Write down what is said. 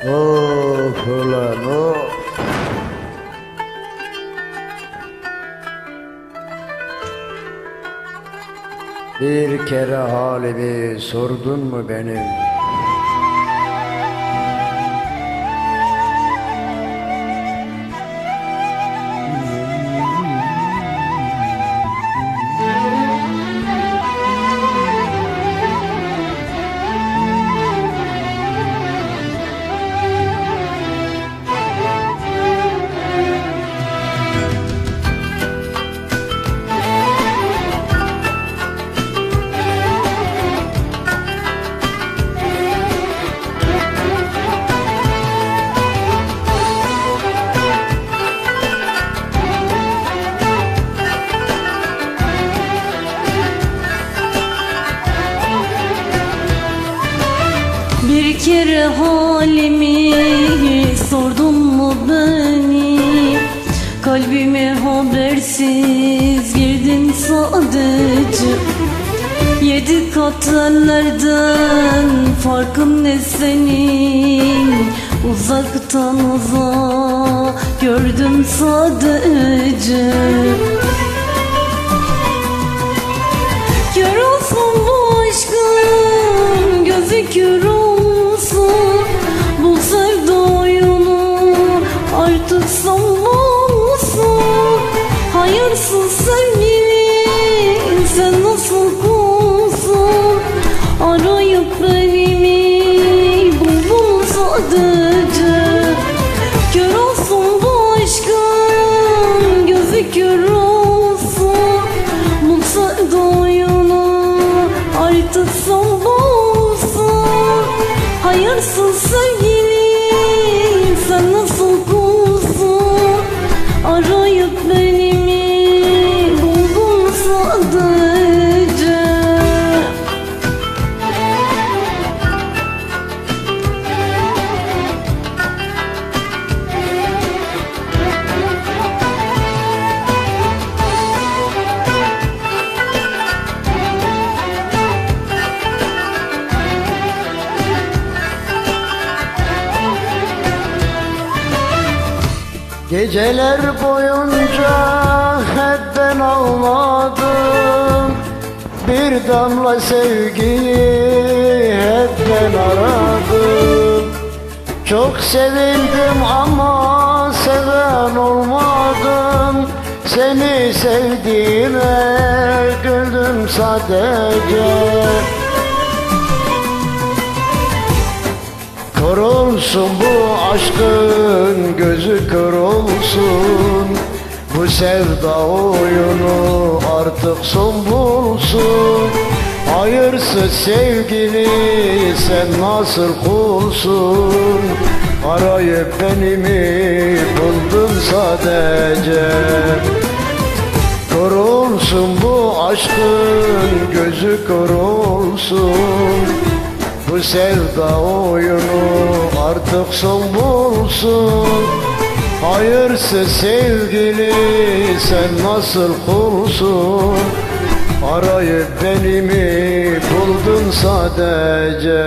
Of ulan of. Bir kere halimi sordun mu benim? Bir kere halimi sordun mu beni? Kalbime habersiz girdin sadece. Yedi kat ellerden farkın ne senin? Uzaktan uzağa gördüm sadece Hayırsız sevgili sen nasıl kulsun Arayıp benimi buldun sadece. Kör olsun bu aşkın gözü kör olsun. Bu sevda oyunu artık son bulsun. Hayırsız sevgili Geceler boyunca hep ben ağladım. Bir damla sevgiyi hep ben aradım. Çok sevildim ama seven olmadım. Seni sevdiğime güldüm sadece Kör olsun bu aşkın gözü kör Bu sevda oyunu artık son bulsun. Hayırsız sevgili sen nasıl kulsun Arayıp benimi buldun sadece. Kör bu aşkın gözü kör Bu sevda oyunu artık son bulsun Hayırsız sevgili sen nasıl kulsun? Arayıp benimi buldun sadece